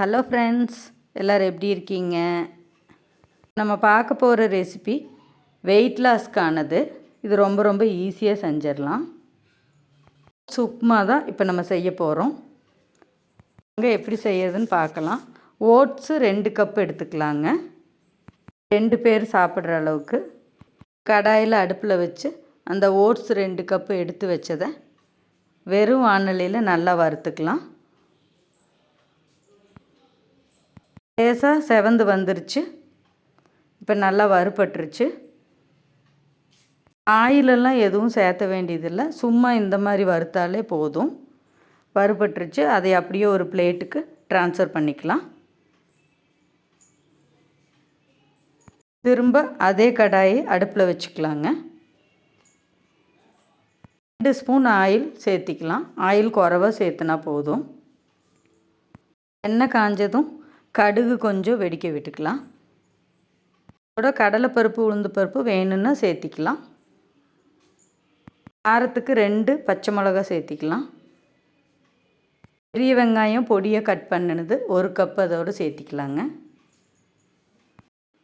Hello friends எல்லோரும் எப்படி இருக்கீங்க? நம்ம பார்க்க போகிற ரெசிபி வெயிட் லாஸ்க்கானது இது ரொம்ப ரொம்ப ஈஸியாக செஞ்சிடலாம். சுப்மா தான் இப்போ நம்ம செய்ய போகிறோம் அங்கே எப்படி செய்யறதுன்னு பார்க்கலாம். ஓட்ஸு ரெண்டு கப் எடுத்துக்கலாங்க. ரெண்டு பேர் சாப்பிட்ற அளவுக்கு. கடாயில் அடுப்பில் வச்சு அந்த ஓட்ஸ் ரெண்டு கப்பு எடுத்து வச்சதை வெறும் வானொலியில் நல்லா வறுத்துக்கலாம். லேசாக செவந்து வந்துருச்சு. இப்போ நல்லா வறுபட்டுருச்சு. ஆயிலெல்லாம் எதுவும் சேர்த்த வேண்டியதில்லை. சும்மா இந்த மாதிரி வறுத்தாலே போதும். வறுபட்டுருச்சு. அதை அப்படியே ஒரு பிளேட்டுக்கு ட்ரான்ஸ்ஃபர் பண்ணிக்கலாம். திரும்ப அதே கடாயை அடுப்பில் வச்சுக்கலாங்க. ரெண்டு ஸ்பூன் ஆயில் சேர்த்திக்கலாம். ஆயில் குறவாக சேர்த்துனா போதும். எண்ணெய் காஞ்சதும் கடுகு கொஞ்சம் வெடிக்க விட்டுக்கலாம். கூட கடலைப்பருப்பு உளுந்து பருப்பு வேணும்னா சேர்த்திக்கலாம். காரத்துக்கு ரெண்டு பச்சை மிளகா சேர்த்திக்கலாம். பெரிய வெங்காயம் பொடியை கட் பண்ணினது ஒரு கப் அதோடு சேர்த்திக்கலாங்க.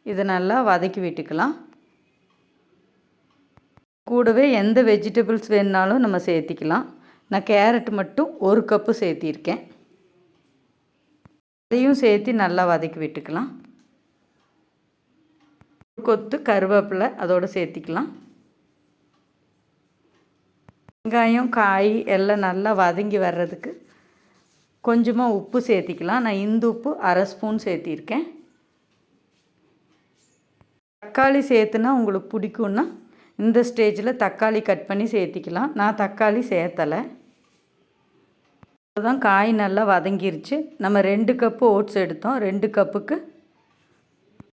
இதை நல்லா வதக்கி விட்டுக்கலாம். கூடவே எந்த வெஜிடபிள்ஸ் வேணுனாலும் நம்ம சேர்த்திக்கலாம். நான் கேரட் மட்டும் ஒரு கப்பு சேர்த்திருக்கேன். அதையும் சேர்த்து நல்லா வதக்கி விட்டுக்கலாம். கொத்து கருவேப்பிலை அதோடு சேர்த்திக்கலாம். வெங்காயம் காய் எல்லாம் நல்லா வதங்கி வர்றதுக்கு கொஞ்சமாக உப்பு சேர்த்திக்கலாம். நான் இந்து உப்பு அரை ஸ்பூன் சேர்த்திருக்கேன். தக்காளி சேர்த்துனா உங்களுக்கு பிடிக்குன்னா இந்த ஸ்டேஜில் தக்காளி கட் பண்ணி சேர்த்திக்கலாம். நான் தக்காளி சேர்த்தலை. தான் காய் நல்லா வதங்கிருச்சு. நம்ம ரெண்டு கப்பு ஓட்ஸ் எடுத்தோம். ரெண்டு கப்புக்கு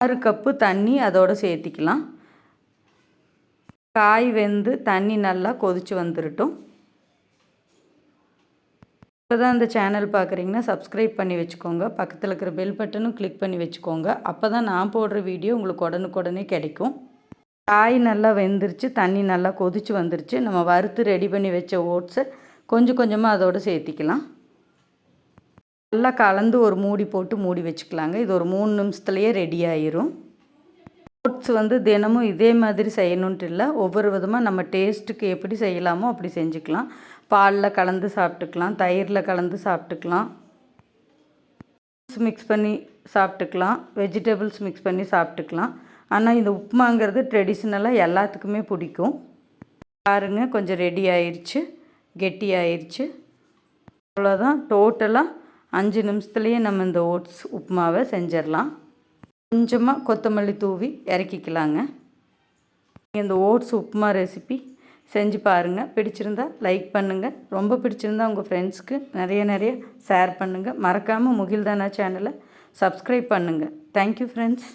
ஆறு கப்பு தண்ணி அதோடு சேர்த்திக்கலாம். காய் வெந்து தண்ணி நல்லா கொதித்து வந்துடட்டும் இப்போ தான் இந்த சேனல் பார்க்குறீங்கன்னா சப்ஸ்கிரைப் பண்ணி வச்சுக்கோங்க. பக்கத்தில் இருக்கிற பெல் பட்டனும் கிளிக் பண்ணி வச்சுக்கோங்க. அப்போ தான் நான் போடுற வீடியோ உங்களுக்கு உடனுக்குடனே கிடைக்கும். காய் நல்லா வெந்துருச்சு. தண்ணி நல்லா கொதித்து வந்துருச்சு. நம்ம வறுத்து ரெடி பண்ணி வச்ச ஓட்ஸை கொஞ்சம் கொஞ்சமாக அதோடு சேர்த்திக்கலாம். நல்லா கலந்து ஒரு மூடி போட்டு மூடி வச்சுக்கலாங்க. இது ஒரு மூணு நிமிஷத்துலையே ரெடி ஆயிரும். ஓட்ஸ் வந்து தினமும் இதே மாதிரி செய்யணுன்ட்டு இல்லை. ஒவ்வொரு விதமாக நம்ம டேஸ்ட்டுக்கு எப்படி செய்யலாமோ அப்படி செஞ்சுக்கலாம். பாலில் கலந்து சாப்பிட்டுக்கலாம். தயிரில் கலந்து சாப்பிட்டுக்கலாம். மிக்ஸ் பண்ணி சாப்பிட்டுக்கலாம். வெஜிடபிள்ஸ் மிக்ஸ் பண்ணி சாப்பிட்டுக்கலாம். ஆனால் இந்த உப்புமாங்கிறது ட்ரெடிஷ்னலாக எல்லாத்துக்குமே பிடிக்கும். பாருங்கள் கொஞ்சம் ரெடி ஆயிடுச்சு கெட்டி ஆயிடுச்சு அவ்வளோதான் டோட்டலாக அஞ்சு நிமிஷத்துலேயே நம்ம இந்த ஓட்ஸ் உப்புமாவை செஞ்சிடலாம். கொஞ்சமாக கொத்தமல்லி தூவி இறக்கிக்கலாங்க. இந்த ஓட்ஸ் உப்புமா ரெசிபி செஞ்சு பாருங்கள் பிடிச்சிருந்தா லைக் பண்ணுங்கள் ரொம்ப பிடிச்சிருந்தா உங்கள் ஃப்ரெண்ட்ஸ்க்கு நிறைய நிறைய ஷேர் பண்ணுங்கள் மறக்காமல் முகில்தானா சேனலை சப்ஸ்கிரைப் பண்ணுங்கள் தேங்க்யூ ஃப்ரெண்ட்ஸ்